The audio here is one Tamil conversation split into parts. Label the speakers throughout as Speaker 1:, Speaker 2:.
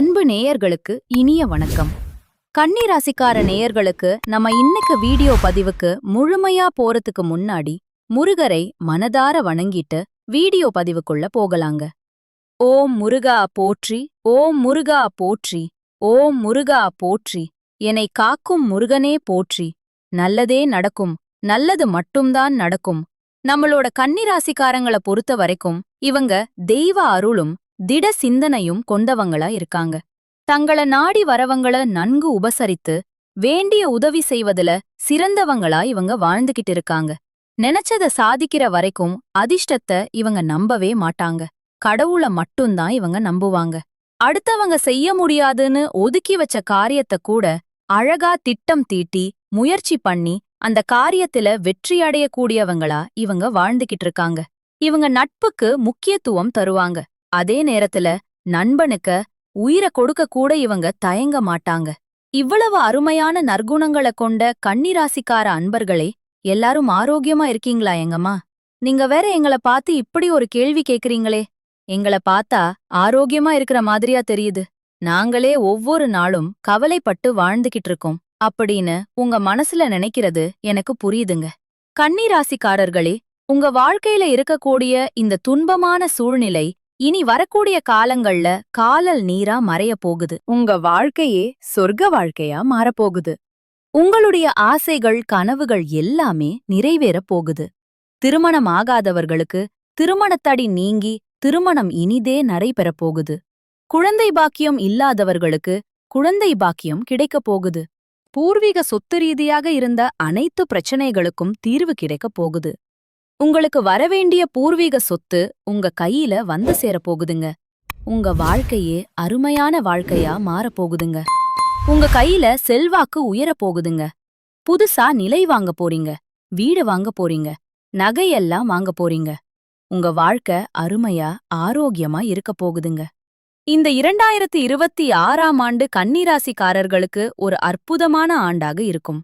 Speaker 1: அன்பு நேயர்களுக்கு இனிய வணக்கம். கன்னிராசிக்கார நேயர்களுக்கு நம்ம இன்னைக்கு வீடியோ பதிவுக்கு முழுமையா போறதுக்கு முன்னாடி முருகரை மனதார வணங்கிட்டு வீடியோ பதிவுக்குள்ள போகலாங்க. ஓம் முருகா போற்றி ஓம் முருகா போற்றி ஓம் முருகா போற்றி என்னை காக்கும் முருகனே போற்றி. நல்லதே நடக்கும் நல்லது மட்டும்தான் நடக்கும். நம்மளோட கன்னிராசிக்காரங்கள பொறுத்த வரைக்கும் இவங்க தெய்வ அருளும் திட சிந்தனையும் கொண்டவங்களா இருக்காங்க. தங்கள நாடி வரவங்கள நன்கு உபசரித்து வேண்டிய உதவி செய்வதுல சிறந்தவங்களா இவங்க வாழ்ந்துகிட்டு இருக்காங்க. நினைச்சத சாதிக்கிற வரைக்கும் அதிர்ஷ்டத்தை இவங்க நம்பவே மாட்டாங்க. கடவுள மட்டும்தான் இவங்க நம்புவாங்க. அடுத்தவங்க செய்ய முடியாதுன்னு ஒதுக்கி வச்ச காரியத்தை கூட அழகா திட்டம் தீட்டி முயற்சி பண்ணி அந்த காரியத்துல வெற்றியடையக்கூடியவங்களா இவங்க வாழ்ந்துகிட்டு இருக்காங்க. இவங்க நட்புக்கு முக்கியத்துவம் தருவாங்க. அதே நேரத்துல நண்பனுக்கு உயிரை கொடுக்க கூட இவங்க தயங்க மாட்டாங்க. இவ்வளவு அருமையான நற்குணங்களை கொண்ட கன்னிராசிக்கார அன்பர்களே எல்லாரும் ஆரோக்கியமா இருக்கீங்களா எங்கம்மா? நீங்க வேற எங்கள பார்த்து இப்படி ஒரு கேள்வி கேக்குறீங்களே. எங்கள பார்த்தா ஆரோக்கியமா இருக்கிற மாதிரியா தெரியுது. நாங்களே ஒவ்வொரு நாளும் கவலைப்பட்டு வாழ்ந்துகிட்டு இருக்கோம். அப்படின்னு உங்க மனசுல நினைக்கிறது எனக்கு புரியுதுங்க. கன்னிராசிக்காரர்களே உங்க வாழ்க்கையில இருக்கக்கூடிய இந்த துன்பமான சூழ்நிலை இனி வரக்கூடிய காலங்கள்ல காலல் நீரா மறைய போகுது. உங்க வாழ்க்கையே சொர்க்க வாழ்க்கையா மாறப்போகுது. உங்களுடைய ஆசைகள் கனவுகள் எல்லாமே நிறைவேறப் போகுது. திருமணம் ஆகாதவர்களுக்கு திருமணத்தடி நீங்கி திருமணம் இனிதே நடைபெறப் போகுது. குழந்தை பாக்கியம் இல்லாதவர்களுக்கு குழந்தை பாக்கியம் கிடைக்கப் போகுது. பூர்வீக சொத்து ரீதியாக இருந்த அனைத்து பிரச்சனைகளுக்கும் தீர்வு கிடைக்கப் போகுது. உங்களுக்கு வரவேண்டிய பூர்வீக சொத்து உங்க கையில வந்து சேரப் போகுதுங்க உங்க வாழ்க்கையே அருமையான வாழ்க்கையா மாறப் போகுதுங்க உங்க கையில செல்வாக்கு உயரப் போகுதுங்க புதுசா நிலை வாங்க போறீங்க. வீடு வாங்க போறீங்க. நகையெல்லாம் வாங்க போறீங்க. உங்க வாழ்க்கை அருமையா ஆரோக்கியமா இருக்கப் போகுதுங்க. இந்த இரண்டாயிரத்தி இருபத்தி ஆறாம் ஆண்டு கன்னிராசிக்காரர்களுக்கு ஒரு அற்புதமான ஆண்டாக இருக்கும்.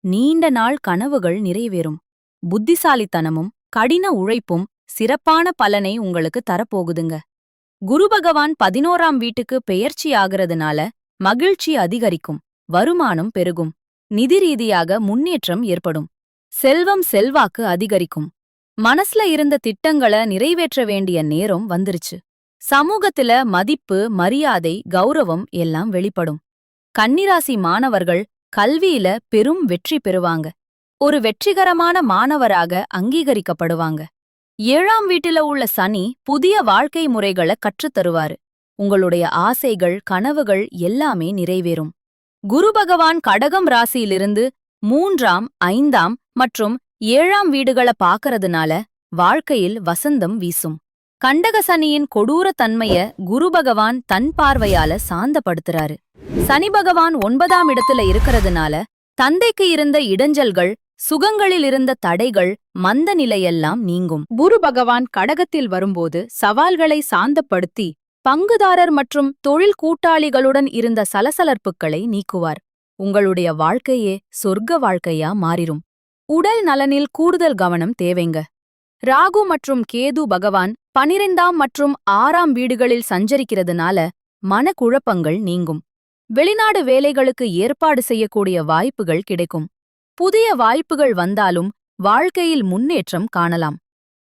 Speaker 1: நீண்ட நாள் கனவுகள் நிறைவேறும். புத்திசாலித்தனமும் கடின உழைப்பும் சிறப்பான பலனை உங்களுக்கு தரப்போகுதுங்க. குரு பகவான் பதினோராம் வீட்டுக்கு பெயர்ச்சி ஆகிறதுனால மகிழ்ச்சி அதிகரிக்கும் வருமானம் பெருகும் நிதி ரீதியாக முன்னேற்றம் ஏற்படும் செல்வம் செல்வாக்கு அதிகரிக்கும். மனசுல இருந்த திட்டங்களை நிறைவேற்ற வேண்டிய நேரம் வந்துருச்சு. சமூகத்துல மதிப்பு மரியாதை கௌரவம் எல்லாம் வெளிப்படும். கன்னிராசி மாணவர்கள் கல்வியில பெரும் வெற்றி பெறுவாங்க. ஒரு வெற்றிகரமான மாணவராக அங்கீகரிக்கப்படுவாங்க. ஏழாம் வீட்டில உள்ள சனி புதிய வாழ்க்கை முறைகளை கற்றுத் தருவாரு. உங்களுடைய ஆசைகள் கனவுகள் எல்லாமே நிறைவேறும். குரு பகவான் கடகம் ராசியிலிருந்து மூன்றாம் ஐந்தாம் மற்றும் ஏழாம் வீடுகள பாக்கறதுனால வாழ்க்கையில் வசந்தம் வீசும். கண்டக சனியின் கொடூர தன்மைய குரு பகவான் தன் பார்வையால சாந்தப்படுத்துறாரு. சனி பகவான் ஒன்பதாம் இடத்துல இருக்கறதுனால தந்தைக்கு இருந்த இடைஞ்சல்கள் சுகங்களில் இருந்த தடைகள் மந்த நிலையெல்லாம் நீங்கும். குரு பகவான் கடகத்தில் வரும்போது சவால்களை சாந்தப்படுத்தி பங்குதாரர் மற்றும் தொழில் கூட்டாளிகளுடன் இருந்த சலசலர்ப்புகளை நீக்குவார். உங்களுடைய வாழ்க்கையே சொர்க்க வாழ்க்கையா மாறிரும். உடல் நலனில் கூடுதல் கவனம் தேவைங்க. ராகு மற்றும் கேது பகவான் பனிரெண்டாம் மற்றும் ஆறாம் வீடுகளில் சஞ்சரிக்கிறதுனால மனக்குழப்பங்கள் நீங்கும். வெளிநாடு வேலைகளுக்கு ஏற்பாடு செய்யக்கூடிய வாய்ப்புகள் கிடைக்கும். புதிய வாய்ப்புகள் வந்தாலும் வாழ்க்கையில் முன்னேற்றம் காணலாம்.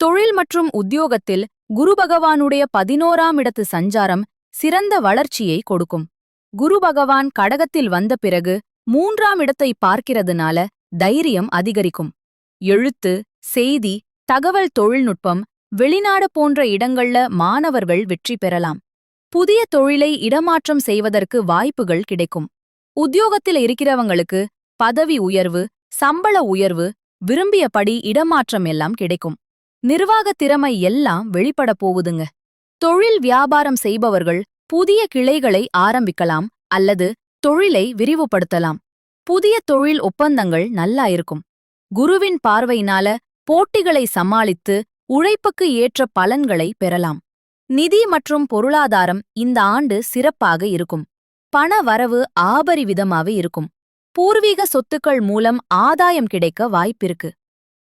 Speaker 1: தொழில் மற்றும் உத்தியோகத்தில் குரு பகவானுடைய பதினோராம் இடத்து சஞ்சாரம் சிறந்த வளர்ச்சியை கொடுக்கும். குரு பகவான் கடகத்தில் வந்த பிறகு மூன்றாம் இடத்தை பார்க்கிறதுனால தைரியம் அதிகரிக்கும். எழுத்து செய்தி தகவல் தொழில்நுட்பம் வெளிநாடு போன்ற இடங்கள்ல மாணவர்கள் வெற்றி பெறலாம். புதிய தொழிலை இடமாற்றம் செய்வதற்கு வாய்ப்புகள் கிடைக்கும். உத்தியோகத்தில் இருக்கிறவங்களுக்கு பதவி உயர்வு சம்பள உயர்வு விரும்பியபடி இடமாற்றம் எல்லாம் கிடைக்கும். நிர்வாக திறமை எல்லாம் வெளிப்பட போகுதுங்க. தொழில் வியாபாரம் செய்பவர்கள் புதிய கிளைகளை ஆரம்பிக்கலாம் அல்லது தொழிலை விரிவுபடுத்தலாம். புதிய தொழில் ஒப்பந்தங்கள் நல்லா இருக்கும். குருவின் பார்வையினால போட்டிகளை சமாளித்து உழைப்புக்கு ஏற்ற பலன்களை பெறலாம். நிதி மற்றும் பொருளாதாரம் இந்த ஆண்டு சிறப்பாக இருக்கும். பண வரவு ஆபரிவிதமாக இருக்கும். பூர்வீக சொத்துக்கள் மூலம் ஆதாயம் கிடைக்க வாய்ப்பிருக்கு.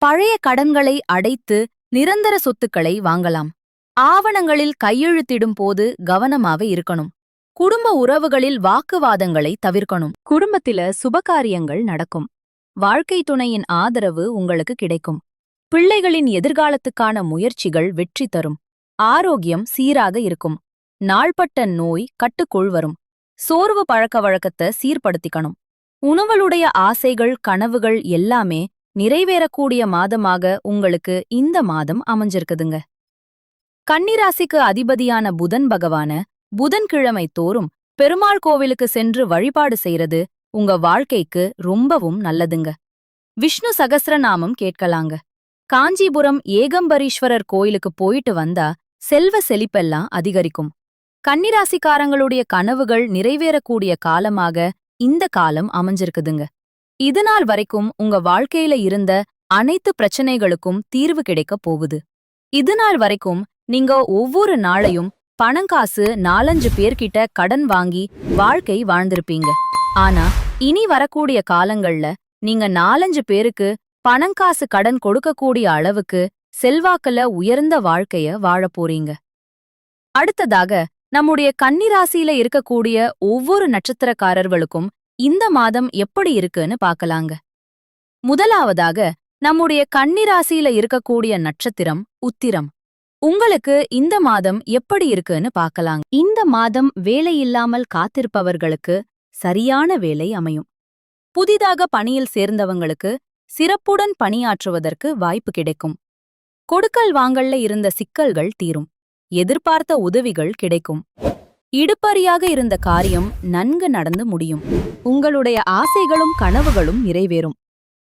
Speaker 1: பழைய கடன்களை அடைத்து நிரந்தர சொத்துக்களை வாங்கலாம். ஆவணங்களில் கையெழுத்திடும் போது கவனமாக இருக்கணும். குடும்ப உறவுகளில் வாக்குவாதங்களை தவிர்க்கணும். குடும்பத்தில சுபகாரியங்கள் நடக்கும். வாழ்க்கை துணையின் ஆதரவு உங்களுக்கு கிடைக்கும். பிள்ளைகளின் எதிர்காலத்துக்கான முயற்சிகள் வெற்றி தரும். ஆரோக்கியம் சீராக இருக்கும். நாள்பட்ட நோய் கட்டுக்குள் வரும். சோர்வு பழக்க வழக்கத்தை சீர்படுத்திக்கணும். உணவளுடைய ஆசைகள் கனவுகள் எல்லாமே நிறைவேறக்கூடிய மாதமாக உங்களுக்கு இந்த மாதம் அமைஞ்சிருக்குதுங்க. கன்னிராசிக்கு அதிபதியான புதன் பகவான புதன்கிழமை தோறும் பெருமாள் கோவிலுக்கு சென்று வழிபாடு செய்யறது உங்க வாழ்க்கைக்கு ரொம்பவும் நல்லதுங்க. விஷ்ணு சகசிரநாமம் கேட்கலாங்க. காஞ்சிபுரம் ஏகம்பரீஸ்வரர் கோயிலுக்கு போயிட்டு வந்தா செல்வ செழிப்பெல்லாம் அதிகரிக்கும். கன்னிராசிக்காரங்களுடைய கனவுகள் நிறைவேறக்கூடிய காலமாக இந்த காலம் அமைஞ்சிருக்குதுங்க. இதுநாள் வரைக்கும் உங்க வாழ்க்கையில இருந்த அனைத்து பிரச்சனைகளுக்கும் தீர்வு கிடைக்கப் போகுது. இதுநாள் வரைக்கும் நீங்க ஒவ்வொரு நாளையும் பணங்காசு நாலஞ்சு பேர்கிட்ட கடன் வாங்கி வாழ்க்கை வாழ்ந்திருப்பீங்க. ஆனா இனி வரக்கூடிய காலங்கள்ல நீங்க நாலஞ்சு பேருக்கு பணங்காசு கடன் கொடுக்கக்கூடிய அளவுக்கு செல்வாக்குல உயர்ந்த வாழ்க்கைய வாழ போறீங்க. அடுத்ததாக நம்முடைய கன்னிராசியில இருக்கக்கூடிய ஒவ்வொரு நட்சத்திரக்காரர்களுக்கும் இந்த மாதம் எப்படி இருக்குன்னு பார்க்கலாங்க. முதலாவதாக நம்முடைய கன்னிராசியில இருக்கக்கூடிய நட்சத்திரம் உத்திரம். உங்களுக்கு இந்த மாதம் எப்படி இருக்குன்னு பார்க்கலாங்க. இந்த மாதம் வேலையில்லாமல் காத்திருப்பவர்களுக்கு சரியான வேலை அமையும். புதிதாக பணியில் சேர்ந்தவங்களுக்கு சிறப்புடன் பணியாற்றுவதற்கு வாய்ப்பு கிடைக்கும். கொடுக்கல் வாங்கல்ல இருந்த சிக்கல்கள் தீரும். எதிர்பார்த்த உதவிகள் கிடைக்கும். இடுப்பறியாக இருந்த காரியம் நன்கு நடந்து முடியும். உங்களுடைய ஆசைகளும் கனவுகளும் நிறைவேறும்.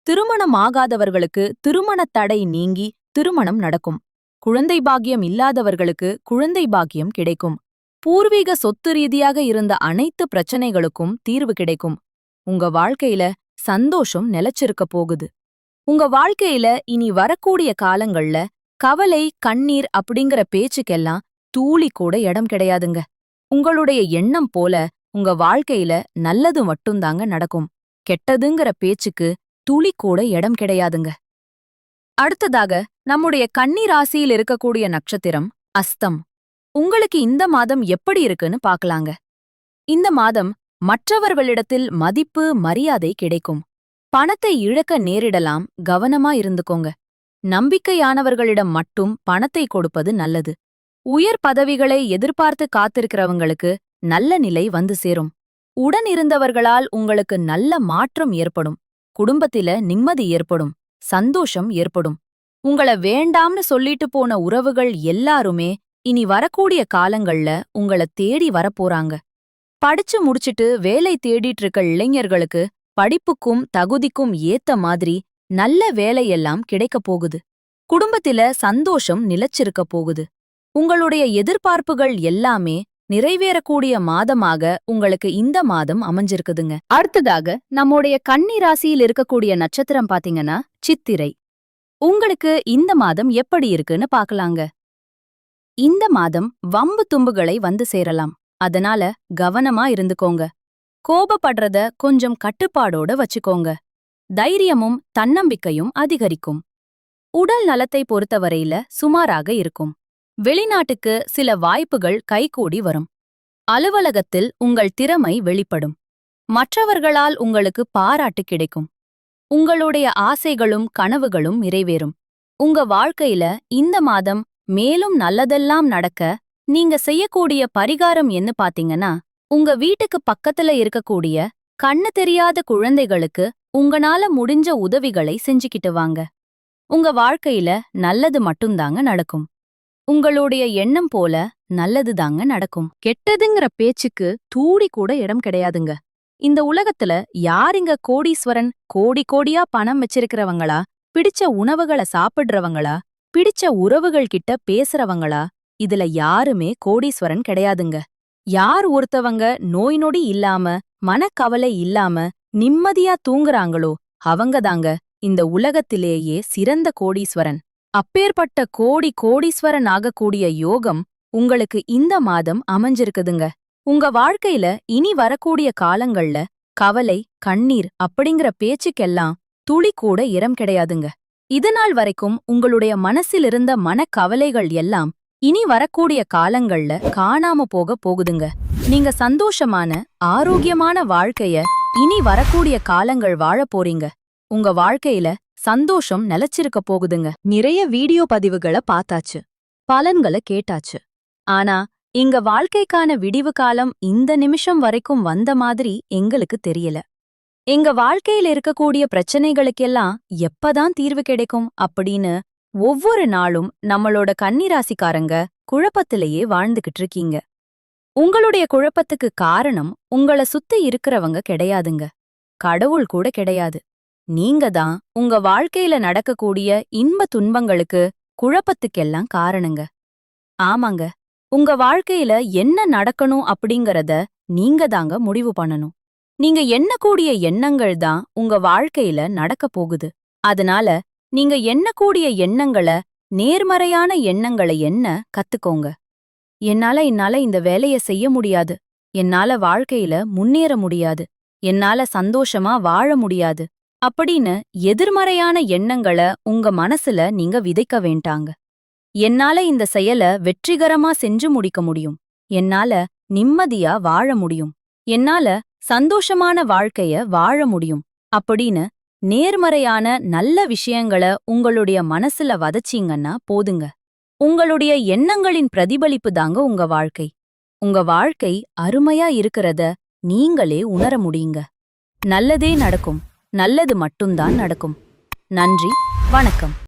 Speaker 1: திருமணமாகாதவர்களுக்கு திருமணத் தடை நீங்கி திருமணம் நடக்கும். குழந்தை பாக்கியம் இல்லாதவர்களுக்கு குழந்தை பாக்கியம் கிடைக்கும். பூர்வீக சொத்து ரீதியாக இருந்த அனைத்து பிரச்சனைகளுக்கும் தீர்வு கிடைக்கும். உங்க வாழ்க்கையில சந்தோஷம் நிலைச்சிருக்க போகுது. உங்க வாழ்க்கையில இனி வரக்கூடிய காலங்கள்ல கவலை கண்ணீர் அப்படிங்கிற பேச்சுக்கெல்லாம் தூளி கூட இடம் கிடையாதுங்க. உங்களுடைய எண்ணம் போல உங்க வாழ்க்கையில நல்லது மட்டும்தாங்க நடக்கும். கெட்டதுங்கிற பேச்சுக்கு துளி கூட இடம் கிடையாதுங்க. அடுத்ததாக நம்முடைய கன்னி ராசியில் இருக்கக்கூடிய நட்சத்திரம் அஸ்தம். உங்களுக்கு இந்த மாதம் எப்படி இருக்குன்னு பாக்கலாங்க இந்த மாதம் மற்றவர்களிடத்தில் மதிப்பு மரியாதை கிடைக்கும். பணத்தை இழக்க நேரிடலாம் கவனமா இருந்துக்கோங்க. நம்பிக்கையானவர்களிடம் மட்டும் பணத்தை கொடுப்பது நல்லது. உயர் பதவிகளை எதிர்பார்த்து காத்திருக்கிறவங்களுக்கு நல்ல நிலை வந்து சேரும். உடன் இருந்தவர்களால் உங்களுக்கு நல்ல மாற்றம் ஏற்படும். குடும்பத்தில நிம்மதி ஏற்படும். சந்தோஷம் ஏற்படும். உங்கள வேண்டாம்னு சொல்லிட்டு போன உறவுகள் எல்லாருமே இனி வரக்கூடிய காலங்கள்ல உங்கள தேடி வரப்போறாங்க. படிச்சு முடிச்சிட்டு வேலை தேடிட்டு இருக்க இளைஞர்களுக்கு படிப்புக்கும் தகுதிக்கும் ஏத்த மாதிரி நல்ல வேலையெல்லாம் கிடைக்கப் போகுது. குடும்பத்தில சந்தோஷம் நிலைச்சிருக்க போகுது. உங்களுடைய எதிர்பார்ப்புகள் எல்லாமே நிறைவேறக்கூடிய மாதமாக உங்களுக்கு இந்த மாதம் அமைஞ்சிருக்குதுங்க. அடுத்ததாக நம்முடைய கன்னி ராசியில் இருக்கக்கூடிய நட்சத்திரம் பாத்தீங்கன்னா சித்திரை. உங்களுக்கு இந்த மாதம் எப்படி இருக்குன்னு பாக்கலாங்க. இந்த மாதம் வம்பு தும்புகளை வந்து சேரலாம். அதனால கவனமா இருந்துக்கோங்க. கோபப்படுறத கொஞ்சம் கட்டுப்பாடோட வச்சுக்கோங்க. தைரியமும் தன்னம்பிக்கையும் அதிகரிக்கும். உடல் நலத்தை பொறுத்தவரையில சுமாராக இருக்கும். வெளிநாட்டுக்கு சில வாய்ப்புகள் கைகூடி வரும். அலுவலகத்தில் உங்கள் திறமை வெளிப்படும். மற்றவர்களால் உங்களுக்கு பாராட்டு கிடைக்கும். உங்களுடைய ஆசைகளும் கனவுகளும் நிறைவேறும். உங்க வாழ்க்கையில இந்த மாதம் மேலும் நல்லதெல்லாம் நடக்க நீங்க செய்யக்கூடிய பரிகாரம் என்ன பாத்தீங்கன்னா உங்க வீட்டுக்கு பக்கத்துல இருக்கக்கூடிய கண்ணு தெரியாத குழந்தைகளுக்கு உங்களால முடிஞ்ச உதவிகளை செஞ்சுக்கிட்டு வாங்க. உங்க வாழ்க்கையில நல்லது மட்டும்தாங்க நடக்கும். உங்களுடைய எண்ணம் போல நல்லதுதாங்க நடக்கும். கெட்டதுங்கிற பேச்சுக்கு தூடி கூட இடம் கிடையாதுங்க. இந்த உலகத்துல யாரிங்க கோடீஸ்வரன் கோடி கோடியா பணம் வச்சிருக்கிறவங்களா பிடிச்ச உணவுகளை சாப்பிடுறவங்களா பிடிச்ச உறவுகள் கிட்ட பேசுறவங்களா இதுல யாருமே கோடீஸ்வரன் கிடையாதுங்க. யார் ஒருத்தவங்க நோய் நொடி இல்லாம மனக்கவலை இல்லாம நிம்மதியா தூங்குறாங்களோ அவங்கதாங்க இந்த உலகத்திலேயே சிறந்த கோடீஸ்வரன். அப்பேற்பட்ட கோடி கோடீஸ்வரன் ஆகக்கூடிய யோகம் உங்களுக்கு இந்த மாதம் அமைஞ்சிருக்குதுங்க. உங்க வாழ்க்கையில இனி வரக்கூடிய காலங்கள்ல கவலை கண்ணீர் அப்படிங்கிற பேச்சுக்கெல்லாம் துளி கூட இடம் கிடையாதுங்க. இதுநாள் வரைக்கும் உங்களுடைய மனசிலிருந்த மனக்கவலைகள் எல்லாம் இனி வரக்கூடிய காலங்கள்ல காணாம போக போகுதுங்க. நீங்க சந்தோஷமான ஆரோக்கியமான வாழ்க்கைய இனி வரக்கூடிய காலங்கள் வாழ போறீங்க. உங்க வாழ்க்கையில சந்தோஷம் நிலைச்சிருக்க போகுதுங்க. நிறைய வீடியோ பதிவுகளை பார்த்தாச்சு. பலன்களை கேட்டாச்சு. ஆனா இங்க வாழ்க்கைக்கான விடிவு காலம் இந்த நிமிஷம் வரைக்கும் வந்த மாதிரி எங்களுக்கு தெரியல. எங்க வாழ்க்கையில இருக்கக்கூடிய பிரச்சனைகளுக்கெல்லாம் எப்பதான் தீர்வு கிடைக்கும் அப்படின்னு ஒவ்வொரு நாளும் நம்மளோட கன்னிராசிக்காரங்க குழப்பத்திலேயே வாழ்ந்துகிட்டு இருக்கீங்க. உங்களுடைய குழப்பத்துக்கு காரணம் உங்கள சுத்தி இருக்கிறவங்க கிடையாதுங்க. கடவுள் கூட கிடையாது. நீங்க தான் உங்க வாழ்க்கையில நடக்கக்கூடிய இன்ப துன்பங்களுக்கு குழப்பத்துக்கெல்லாம் காரணங்க. ஆமாங்க. உங்க வாழ்க்கையில என்ன நடக்கணும் அப்படிங்கறத நீங்க தாங்க முடிவு பண்ணணும். நீங்க எண்ணக்கூடிய எண்ணங்கள் தான் உங்க வாழ்க்கையில நடக்க போகுது. அதனால நீங்க எண்ணக்கூடிய எண்ணங்கள நேர்மறையான எண்ணங்களை என்ன கத்துக்கோங்க. என்னால என்னால இந்த வேலைய செய்ய முடியாது. என்னால வாழ்க்கையில முன்னேற முடியாது. என்னால சந்தோஷமா வாழ முடியாது. அப்படின்னு எதிர்மறையான எண்ணங்கள உங்க மனசுல நீங்க விதைக்க வேண்டாங்க. என்னால இந்த செயல வெற்றிகரமா செஞ்சு முடிக்க முடியும். என்னால நிம்மதியா வாழ முடியும். என்னால சந்தோஷமான வாழ்க்கைய வாழ முடியும். அப்படின்னு நேர்மறையான நல்ல விஷயங்கள உங்களுடைய மனசுல வதச்சிங்கன்னா போதுங்க. உங்களுடைய எண்ணங்களின் பிரதிபலிப்பு தாங்க உங்க வாழ்க்கை. உங்க வாழ்க்கை அருமையா இருக்கிறத நீங்களே உணர முடியுங்க. நல்லதே நடக்கும். நல்லது மட்டும்தான் நடக்கும். நன்றி. வணக்கம்.